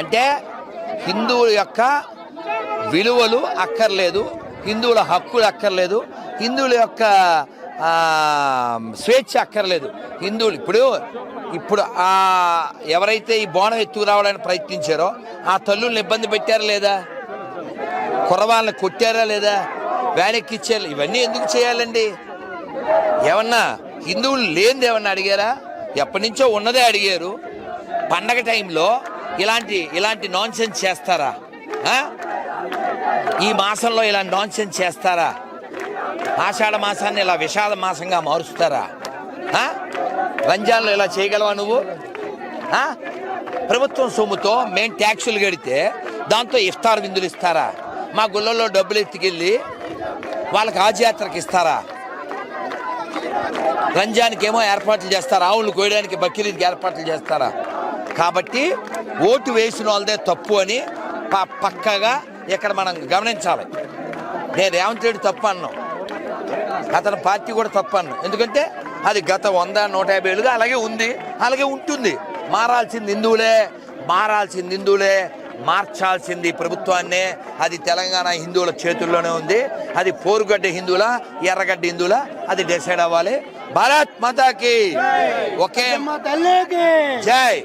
అంటే హిందువుల యొక్క విలువలు అక్కర్లేదు హిందువుల హక్కులు అక్కర్లేదు హిందువుల యొక్క స్వేచ్ఛ అక్కర్లేదు. హిందువులు ఇప్పుడు ఇప్పుడు ఆ ఎవరైతే ఈ బోనం ఎత్తుకు రావడానికి ప్రయత్నించారో ఆ తల్లుల్ని ఇబ్బంది పెట్టారా లేదా? కుర్రవాళ్ళని కొట్టారా లేదా? వ్యానెక్కిచ్చారు ఇవన్నీ ఎందుకు చేయాలండి? ఏమన్నా హిందువులు లేనిది ఏమన్నా అడిగారా? ఎప్పటి నుంచో ఉన్నదే అడిగారు. పండగ టైంలో ఇలాంటి ఇలాంటి నాన్ చేస్తారా? ఈ మాసంలో ఇలాంటి నాన్ చేస్తారా? ఆషాఢ మాసాన్ని ఇలా విషాద మాసంగా మారుస్తారా? రంజాన్లో ఇలా చేయగలవా నువ్వు? ప్రభుత్వం సొమ్ముతో మేము ట్యాక్సులు కడితే దాంతో ఇఫ్తార్ విందులు ఇస్తారా? మా గుళ్ళల్లో డబ్బులు ఎత్తుకెళ్ళి వాళ్ళకి ఆజయాత్రకి ఇస్తారా? రంజాన్కి ఏమో ఏర్పాట్లు చేస్తారా? ఆవులు కోయడానికి బక్రీద్కి ఏర్పాట్లు చేస్తారా? కాబట్టి ఓటు వేసిన వాళ్ళదే తప్పు అని పక్కగా ఇక్కడ మనం గమనించాలి. నేను రేవంత్ రెడ్డి తప్పు అన్నాం. అతని పార్టీ కూడా తప్పు అన్నాం. ఎందుకంటే అది గత వంద నూట యాభై ఏళ్ళుగా అలాగే ఉంది. అలాగే ఉంటుంది. మారాల్సింది హిందువులే మారాల్సింది హిందువులే మార్చాల్సింది ప్రభుత్వాన్నే. అది తెలంగాణ హిందువుల చేతుల్లోనే ఉంది. అది పోరుగడ్డ హిందువుల ఎర్రగడ్డ హిందువుల అది డిసైడ్ అవ్వాలి. భారత్ మాతాకి. ఒకే జై!